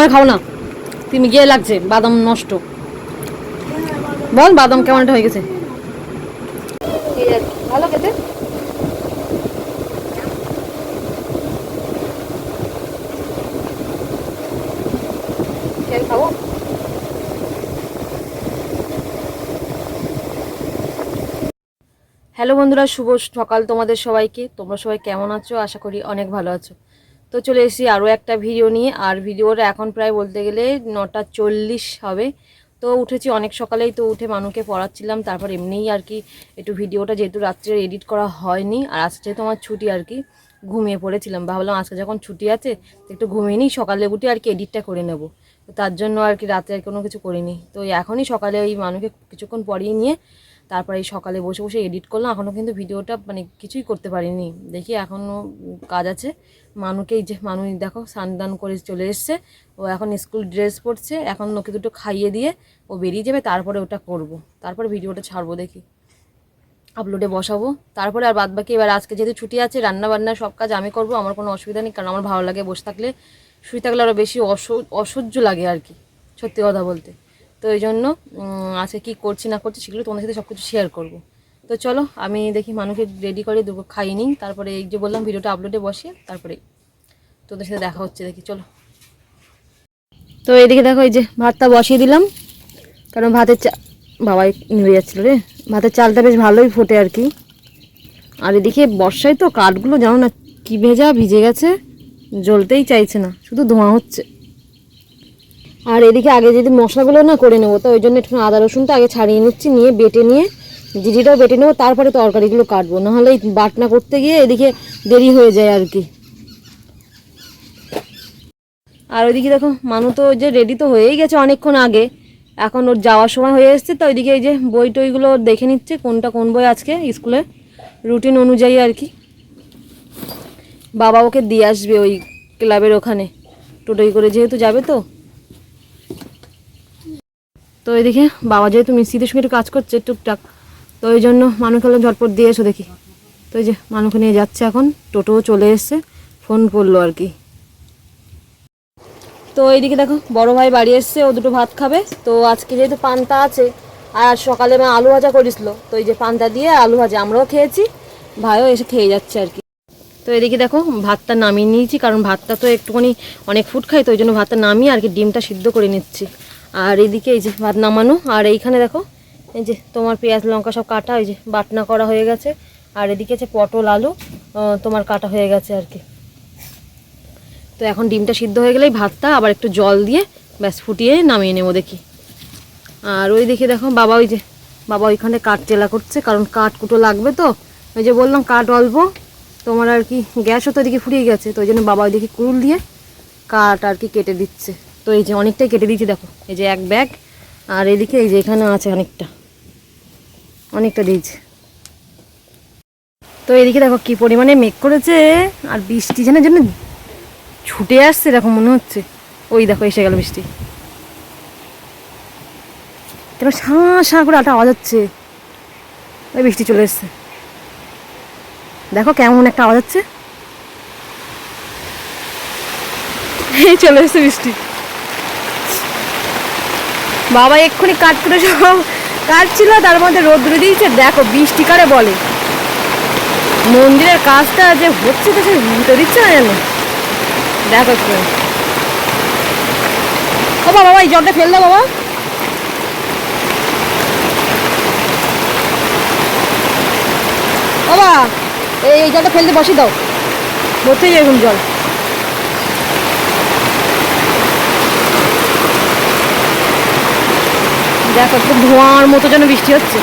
আমি খাব না। তুমি গিয়ে লাগছে, বাদাম নষ্ট। বল, বাদাম কেমন হয়ে গেছে? হ্যালো বন্ধুরা, শুভ সকাল তোমাদের সবাইকে। তোমরা সবাই কেমন আছো? আশা করি অনেক ভালো আছো। তো চলে এসেছি আরও একটা ভিডিও নিয়ে। আর ভিডিওটা এখন প্রায় বলতে গেলে নটা চল্লিশ হবে। তো উঠেছি অনেক সকালেই তো উঠে মানুষকে পড়াচ্ছিলাম। তারপর এমনিই আর কি একটু ভিডিওটা যেহেতু রাত্রে এডিট করা হয়নি, আর আজকে যেহেতু আমার ছুটি আর কি, ঘুমিয়ে পড়েছিলাম। ভাবলাম আজকে যখন ছুটি আছে তো একটু ঘুমিয়ে নিই, সকালে উঠে আর কি এডিটটা করে নেব। তো তার জন্য আর কি রাতে আর কোনো কিছু করিনি। তো এখনই সকালে ওই মানুষকে কিছুক্ষণ পড়িয়ে নিয়ে তারপরে এই সকালে বসে বসে এডিট করলাম। এখনও কিন্তু ভিডিওটা মানে কিছুই করতে পারিনি। দেখি এখনও কাজ আছে। মানুকে এই যে মানুষ দেখো স্নান করে চলে এসছে। ও এখন স্কুল ড্রেস পরছে। এখন ওকে দুটো খাইয়ে দিয়ে ও বেরিয়ে যাবে। তারপরে ওটা করব। তারপরে ভিডিওটা ছাড়বো দেখি। আপলোডে বসাবো। তারপরে আর বাদ বাকি এবার আজকে যেহেতু ছুটি আছে রান্না বান্না সব কাজ আমি করব। আমার কোনো অসুবিধা নেই। কারণ আমার ভালো লাগে বসে থাকলে শুয়ে থাকলে আরও বেশি অস- অসহ্য লাগে আর কি। সত্যি কথা বলতে। তো এই জন্য আজকে কী করছি না করছি সেগুলো তোমাদের সাথে সব কিছু শেয়ার করব। তো চলো, আমি দেখি মানুষকে রেডি করে দুপুর খাইয়ে নিই, তারপরে এই যে বললাম ভিডিওটা আপলোডে বসিয়ে, তারপরে তোদের সাথে দেখা হচ্ছে, দেখি, চলো। তো এদিকে দেখো, এই যে ভাতটা বসিয়ে দিলাম, কারণ ভাতের চা বাবাই নিয়ে যাচ্ছিল রে। ভাতের চালটা বেশ ভালোই ফোটে আর কি। আর এদিকে বর্ষায় তো কাঠগুলো জানো না কি ভেজা ভিজে গেছে, জ্বলতেই চাইছে না, শুধু ধোঁয়া হচ্ছে। আর এদিকে আগে যদি মশলাগুলো না করে নেব, তো ওই জন্য একটু আদা রসুনটা আগে ছাড়িয়ে নিচ্ছি, নিয়ে বেটে নিয়ে জিরিটাও বেটে নেব, তারপরে তরকারিগুলো কাটবো। নাহলে বাটনা করতে গিয়ে এদিকে দেরি হয়ে যায় আর কি। আর ওইদিকে দেখো, মানু তো যে রেডি তো হয়েই গেছে অনেকক্ষণ আগে। এখন ওর যাওয়ার সময় হয়ে এসছে, তো ওইদিকে এই যে বই টইগুলো দেখে নিচ্ছে, কোনটা কোন বই আজকে স্কুলে। রুটিন অনুযায়ী আর কি। বাবা ওকে দিয়ে আসবে ওই ক্লাবের ওখানে। টোটোই করে যেহেতু যাবে তো তো এদিকে বাবা যেহেতু মিস্ত্রিদের সঙ্গে একটু কাজ করছে টুকটাক, তো ওই জন্য মানুষ হলো ঝটপট দিয়ে এসো দেখি। তো এই যে মানুষকে নিয়ে যাচ্ছে এখন, টোটোও চলে এসছে, ফোন করল আর কি। তো এইদিকে দেখো, বড় ভাই বাড়ি এসছে, ও দুটো ভাত খাবে। তো আজকে যেহেতু পান্তা আছে, আর সকালে মা আলু ভাজা করেছিল, তো এই যে পান্তা দিয়ে আলু ভাজা আমরাও খেয়েছি, ভাইও এসে খেয়ে যাচ্ছে আর কি। তো এদিকে দেখো, ভাতটা নামিয়ে নিয়েছি, কারণ ভাতটা তো একটুখানি অনেক ফুট খাই তো ওই জন্য ভাতটা নামিয়ে আর কি ডিমটা সিদ্ধ করে নিচ্ছি। আর এইদিকে এই যে ভাত নামানো আর এইখানে দেখো, এই যে তোমার পেঁয়াজ, লঙ্কা সব কাটা ওই যে বাটনা করা হয়ে গেছে। আর এদিকে আছে পটল, আলু তোমার কাটা হয়ে গেছে আর কি। তো এখন ডিমটা সিদ্ধ হয়ে গেলেই ভাতটা, আবার একটু জল দিয়ে ব্যাস ফুটিয়ে নামিয়ে নেব দেখি। আর ওই দেখে দেখো, বাবা ওই যে, বাবা ওইখানে কাঠ চেলা করছে, কারণ কাঠ কুটো লাগবে তো। ওই যে বললাম কাঠ অল্প, তোমার আর কি গ্যাসও তো এদিকে ফুরিয়ে গেছে, তো ওই জন্য বাবা ওইদিকে কুড়ুল দিয়ে কাঠ আর কি কেটে দিচ্ছে। তো এই যে অনেকটাই কেটে দিয়েছি, দেখো। এই যে এক ব্যাগ, আর এদিকে এই যে এখানে আছে অনেকটা। অনেকটা দিয়েছে। তো এদিকে দেখো কি পরিমাণে মেঘ করেছে, আর বৃষ্টি যেন জন্য ছুটে আসছে এরকম মনে হচ্ছে। ওই দেখো, এসে গেল বৃষ্টি। কেন শাঁ শাঁ করে আটা আওয়াজ হচ্ছে। ওই বৃষ্টি চলে এসছে। দেখো কেমন একটা আওয়াজ হচ্ছে। এই চলে এসছে বৃষ্টি। বাবা এক্ষুনি কাট করে সব কাটছিল, তার মধ্যে রোদ দূরে দিয়েছে। দেখো, বৃষ্টি কারে বলে। মন্দিরের কাজটা যে হচ্ছে তো সে ভিতর দিচ্ছে না জানো দেখো ও বাবা এই জলটা ফেল দাও বাবা। বাবা, এই এই জলটা ফেলতে বসি দাও। ভর্তি এরকম জল। দেখো ধোঁয়ার মতো যেন বৃষ্টি হচ্ছে।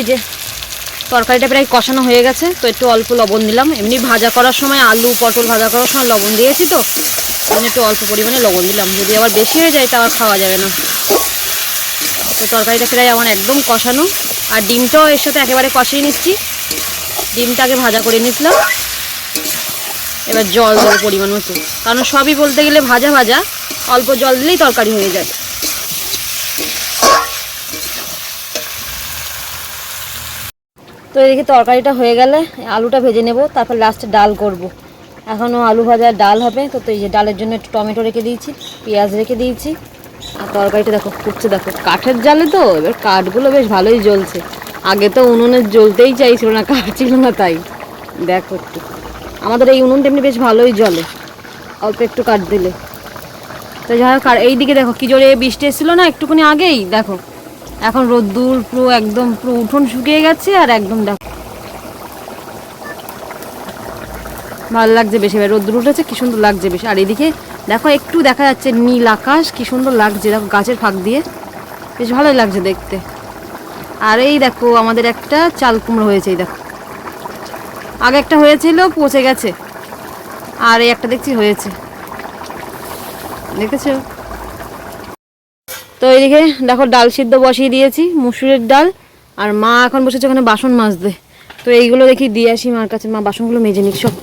এই যে, তরকারিটা প্রায় কষানো হয়ে গেছে, তো একটু অল্প লবণ দিলাম। এমনি ভাজা করার সময় আলু, পটল ভাজা করার সময় লবণ দিয়েছি তো আমি একটু অল্প পরিমাণে লবণ দিলাম। যদি আবার বেশি হয়ে যায়, তা আবার খাওয়া যাবে না। তো তরকারিটা প্রায় আমার একদম কষানো। আর ডিমটাও এর সাথে একেবারে কষিয়ে নিচ্ছি। ডিমটাকে ভাজা করে নিয়েছিলাম। এবার জল দেবো পরিমাণ মতো। কারণ সবই বলতে গেলে ভাজা ভাজা, অল্প জল দিলেই তরকারি হয়ে যায়। তো এদিকে তরকারিটা হয়ে গেলে আলুটা ভেজে নেব, তারপর লাস্টে ডাল করব। এখনও আলু ভাজা ডাল হবে, তো তো এই যে ডালের জন্য একটু টমেটো রেখে দিয়েছি, পেঁয়াজ রেখে দিয়েছি। আর তরকারিটা দেখো ফুটছে, দেখো কাঠের জালে তো, এবার কাঠগুলো বেশ ভালোই জ্বলছে। আগে তো উনুনে জ্বলতেই চাইছিল না, কাঠ ছিল না তাই। দেখো একটু। আমাদের এই উনুনটা এমনি বেশ ভালোই জ্বলে। অল্প একটু কাঠ দিলে। তো যাই হোক, আর এইদিকে দেখো কি জোরে বৃষ্টি এসেছিল না, একটুখানি আগেই, দেখো। এখন রোদ্দুর পুরো একদম, পুরো উঠোন শুকিয়ে গেছে আর একদম দেখো। ভালো লাগছে বেশি এবার রোদ্দুর উঠেছে, কি সুন্দর লাগছে বেশি। আর এদিকে দেখো, একটু দেখা যাচ্ছে নীল আকাশ, কি সুন্দর লাগছে, দেখো গাছের ফাঁক দিয়ে। বেশ ভালোই লাগছে দেখতে। আর এই দেখো, আমাদের একটা চাল কুমড়ো হয়েছে, এই দেখো। আগে একটা হয়েছিল, পচে গেছে। আর এই একটা দেখছি হয়েছে। দেখেছ? তো এইদিকে দেখো ডাল সিদ্ধ বসিয়ে দিয়েছি, মুসুরের ডাল। আর মা এখন বসেছে ওখানে বাসন মাজতে। তো এইগুলো দেখি দিয়ে আসি মার কাছে। মা বাসনগুলো মেজে নিক সব।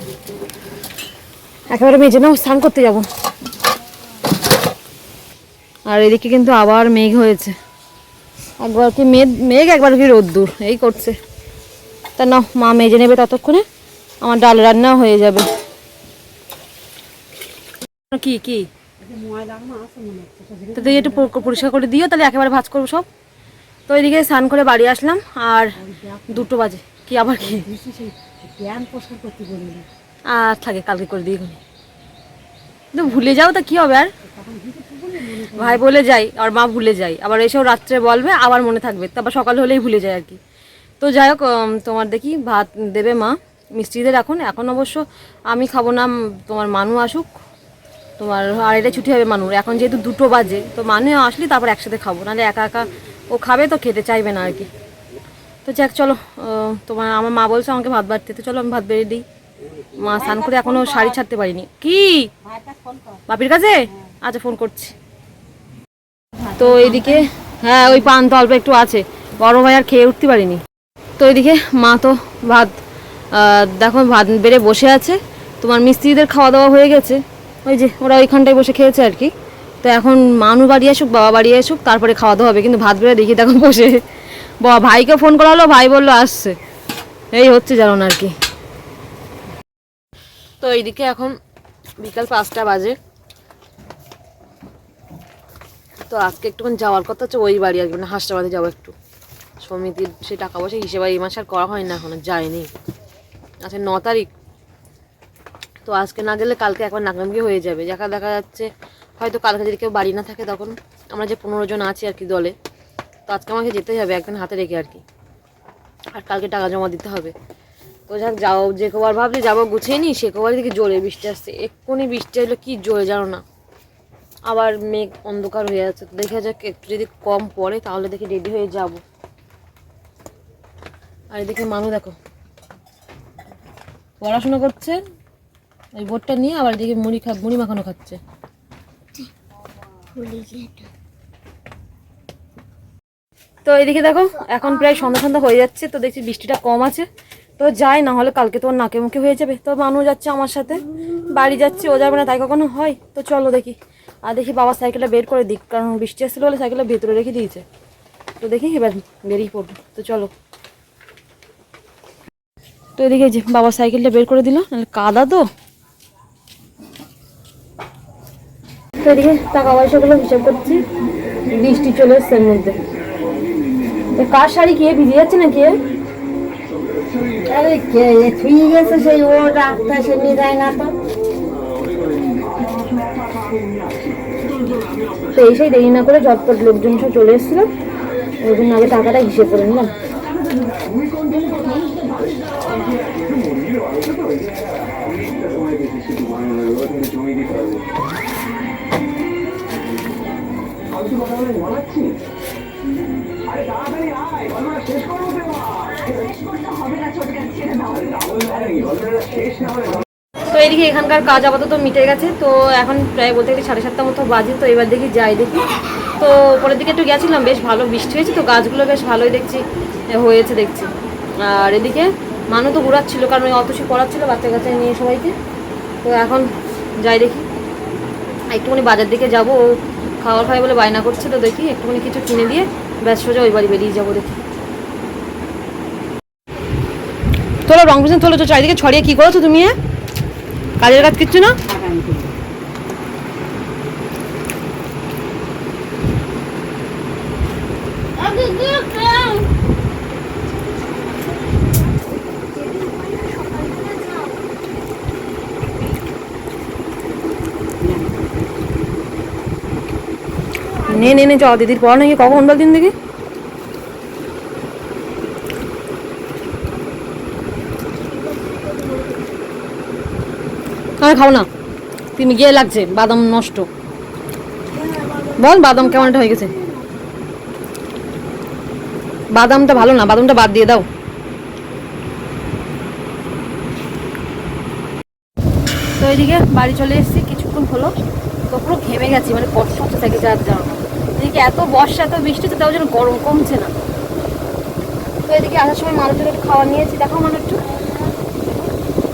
একেবারে মেজে নাও, স্নান করতে যাব। আর এদিকে কিন্তু আবার মেঘ হয়েছে। একবার কি মেঘ মেঘ, একবার কি রোদ্দুর। এই করছে। তা না মা মেজে নেবে ততক্ষণে। আমার ডাল রান্না হয়ে যাবে। কি কি? তো তুই একটু পরিষ্কার করে দিও, তাহলে একেবারে ভাজ করব সব। তো এদিকে স্নান করে বাড়ি আসলাম, আর দুটো বাজে। কি আবার কি? আর থাকে, কালকে করে দিই কিন্তু ভুলে যাও তা কি হবে আর? ভাই বলে যাই, আর মা ভুলে যাই। আবার এসেও রাত্রে বলবে, আবার মনে থাকবে। তারপর সকাল হলেই ভুলে যায় আর কি। তো যাই হোক তোমার দেখি ভাত দেবে মা, মিস্ত্রিদের এখন। এখন অবশ্য আমি খাব না তোমার মানু আসুক। তোমার আড়াইটা ছুটি হবে মানুর। এখন যেহেতু দুটো বাজে, তো মানু আসলে তারপর একসাথে খাব। নাহলে একা একা ও খাবে তো, খেতে চাইবে না আর কি। তো যাক, চলো তোমার আমার মা বলছে আমাকে ভাত বাড়তে। তো চলো, আমি ভাত বেড়ে দিই। মা স্নান করে এখনও শাড়ি ছাড়তে পারিনি। কি? বাপির কাছে? আচ্ছা ফোন করছি। তো এইদিকে হ্যাঁ ওই পান তো অল্প একটু আছে। বড় ভাই আর খেয়ে উঠতে পারিনি। তো এইদিকে মা তো ভাত দেখো ভাত বেড়ে বসে আছে। তোমার মিস্ত্রিদের খাওয়া দাওয়া হয়ে গেছে। ওই যে ওরা ওইখানটায় বসে খেয়েছে আর কি। তো এখন মানু বাড়ি আসুক, বাবা বাড়ি আসুক, তারপরে খাওয়া দাওয়া হবে। কিন্তু ভাত বেড়ে দেখি, দেখো বসে। বাবা ভাইকে ফোন করা হলো ভাই বলল, আসছে। এই হচ্ছে জানো আর কি। তো এইদিকে এখন বিকাল পাঁচটা বাজে। তো আজকে একটুখানি যাওয়ার কথা হচ্ছে ওই বাড়ি আর কি মানে হাসপাতালে যাব একটু। সমিতির সে টাকা পয়সা হিসেবে এই মাসে আর করা হয় না এখনও, যায়নি। আচ্ছা ন তারিখ। তো আজকে না গেলে কালকে একবার নাকামকি হয়ে যাবে। দেখা দেখা যাচ্ছে, হয়তো কালকে যদি কেউ বাড়ি না থাকে তখন আমরা যে পনেরো জন আছি আর কি দলে, তো আজকে আমাকে যেতেই হবে একদিন হাতে রেখে আর কি। আর কালকে টাকা জমা দিতে হবে। তো যাক, যাও, যে কবার ভাবলি যাব গুছিয়ে নি, সে কবার দিকে জোরে বৃষ্টি আসছে। এক্ষুনি বৃষ্টি আসলে কী জোরে জানো না। আবার মেঘ অন্ধকার হয়ে যাচ্ছে দেখা যাক, একটু যদি কম পড়ে তাহলে দেখি রেডি হয়ে যাব। আর এদিকে মানু দেখো। পড়াশোনা করছে ওই বোর্ডটা নিয়ে আবার এদিকে মুড়ি খা, মুড়ি মাখানো খাচ্ছে। তো এদিকে দেখো, এখন প্রায় সন্ধ্যা সন্ধ্যা হয়ে যাচ্ছে, তো দেখছি বৃষ্টিটা কম আছে। তো যাই, না হলে কালকে তো ওর নাকে মুখে হয়ে যাবে। তো মানুষ যাচ্ছে আমার সাথে, বাড়ি যাচ্ছে, ও যাবে না, তাই কখনো হয়? তো চলো দেখি। আর দেখি বাবা সাইকেলটা বের করে দিক, কারণ বৃষ্টি আসছিল বলে সাইকেলটা ভেতরে রেখে দিয়েছে। তো দেখি এবার বেরিয়ে পড়ব। তো চলো। তো এদিকে যে বাবা সাইকেলটা বের করে দিল নাহলে কাদা তো। তো এদিকে টাকা পয়সাগুলো হিসাব করছি বৃষ্টি চলে এসছে এর মধ্যে। তো কার শাড়ি কে ভিজে যাচ্ছে না কে আরে কে ছুঁয়ে গেছে সেই ও রাস্তা সে নিয়ে যায় না তো। তো এই সেই দেরি না করে ঝটপট লোকজন সব চলে এসেছিল ওই জন্য আগে টাকাটা হিসেব করে নিলাম। তো এদিকে এখানকার কাজ আপাতত মিটে গেছে, তো এখন প্রায় বলতে গেলে সাড়ে সাতটা মতো বাজে, তো এবার দেখি যাই দেখি। তো পরের দিকে একটু গেছিলাম, বেশ ভালো বৃষ্টি হয়েছে, তো গাছগুলো বেশ ভালোই দেখছি হয়েছে দেখছি। আর এদিকে মানু তো ঘুরাচ্ছিল, কারণ ওই অতসী পড়াচ্ছিল বাচ্চা কাচ্চা নিয়ে সবাইকে। তো এখন যাই দেখি। একটুখানি বাজার দিকে যাব, ও খাবার খাই বলে বায়না করছে তো দেখি, একটুখানি কিছু কিনে দিয়ে ব্যাস সোজা ওই বাড়ি বেরিয়ে যাব দেখি। তোলো রং পেন্সিল তোলো তো চারিদিকে ছড়িয়ে কি করেছ তুমি এ? কাজের কাজ কিচ্ছু না আগামী দিন। নে নে নে চ দিদির পড়া নাকি কখন বল দিন দেখি। আমি খাও না? তুমি গিয়ে লাগছে বাদাম নষ্ট। বল বাদাম কেমন একটা হয়ে গেছে। বাদামটা ভালো না বাদামটা বাদ দিয়ে দাও। তো এদিকে বাড়ি চলে এসেছি কিছুক্ষণ হলো। তো পুরো ঘেমে গেছি মানে কষ্ট হচ্ছে থেকে যার যাওয়া এদিকে এত বর্ষা, এত বৃষ্টি তো তাও যেন গরম কমছে না। তো এদিকে আসার সময় মানুষের একটু খাওয়া নিয়েছি। দেখো মানে একটু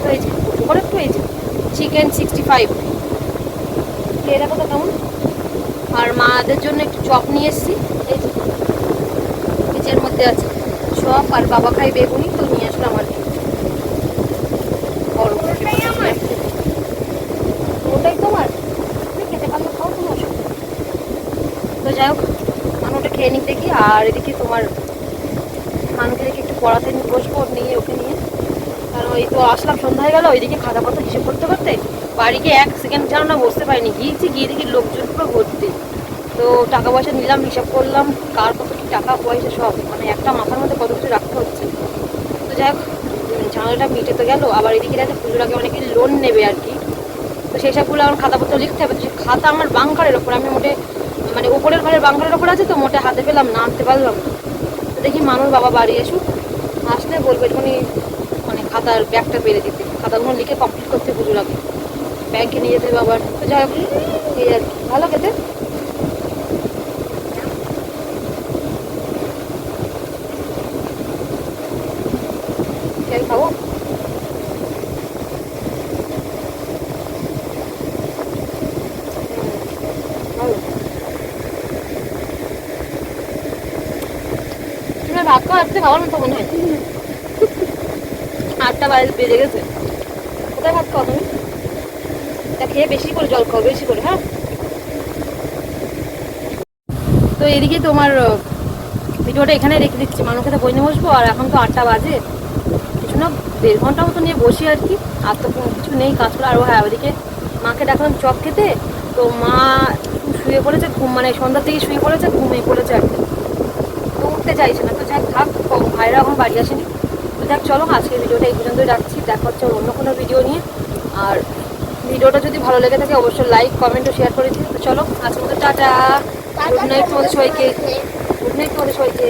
তো এই করে একটু যে চিকেন সিক্সটি ফাইভ এটা কত কেমন? আর মাদের জন্য একটু চপ নিয়ে এসেছি। এই যে মধ্যে আছে চপ আর বাবা খাই বেগুনি, তো নিয়ে আসলাম আর কি। গরম ওটাই তোমার তুমি খেতে পারলে খাও কোনো অসুবিধা নেই। তো যাই হোক আমি ওটা খেয়ে নিক দেখি। আর এদিকে তোমার মানুষকে দেখি একটু পড়াতে বসবো নিয়ে, ওকে নিয়ে। কারণ ওই তো আসলাম, সন্ধ্যা হয়ে গেল, ওইদিকে খাতা পাতা হিসেব করতে করতে বাড়ি গিয়ে এক সেকেন্ড যেন না বসতে পারিনি। গিয়েছি, গিয়ে দেখি লোকজন পুরো ভর্তি। তো টাকা পয়সা নিলাম, হিসাব করলাম, কার কত কি টাকা, পয়সা সব। মানে একটা মাথার মধ্যে কত কিছু রাখতে হচ্ছে। তো যাই হোক ঝামেলাটা মিটে তো গেল। আবার এদিকে যাতে পুজোর আগে অনেকে লোন নেবে আর কি। তো সেই সবগুলো আমার খাতাপত্র লিখতে হবে। তো সেই খাতা আমার বাংকারের ওপর আমি মোটে মানে উপরের ঘরের বাংলার ওপর আছে তো, মোটে হাতে পেলাম না আনতে পারলাম না। দেখি মানুষ বাবা বাড়ি এসুক, আসলে বলবে একটুখানি মানে খাতার ব্যাগটা পেরে দিতে। খাতাগুলো লিখে কমপ্লিট করতে পুজোর আগে। ব্যাংকে নিয়ে যেতে তো যাই হোক, এই আর ভালো খেতে কি আমি খাব ভালো তুমি ভাত খাওয়া আজকে খাওয়ার মতো মনে হয়। আটটা বাজে, বেজে গেছে। কোথায় ভাত খাও তুমি? তা খেয়ে বেশি করে জল খাও, বেশি করে হ্যাঁ? তো এদিকে তোমার ভিডিওটা এখানে রেখে দিচ্ছি। মানুষকে তো বই নিয়ে বসবো, আর এখন তো আটটা বাজে। কিছু না, দেড় ঘণ্টা মতো নিয়ে বসি আর কি। আর তো কোনো কিছু নেই, কাজ করে। আর হ্যাঁ ওদিকে মাকে ডাকলাম চপ খেতে। তো মা শুয়ে পড়েছে, ঘুম মানে সন্ধ্যার থেকে শুয়ে পড়েছে, ঘুমিয়ে পড়েছে আর কি। তো উঠতে চাইছে না। তো যাক থাক ও ভাইরা এখন বাড়ি আসেনি। তো দেখ চলো আজকে ভিডিওটা এই পর্যন্তই রাখছি। দেখা হচ্ছে অন্য কোনো ভিডিও নিয়ে। আর ভিডিওটা যদি ভালো লেগে থাকে অবশ্যই লাইক কমেন্ট ও শেয়ার করে দিন তো চলো আজকে মতো টাটা। গুড নাইট তোমাদের সবাইকে। গুড নাইট তোমাদের সবাইকে।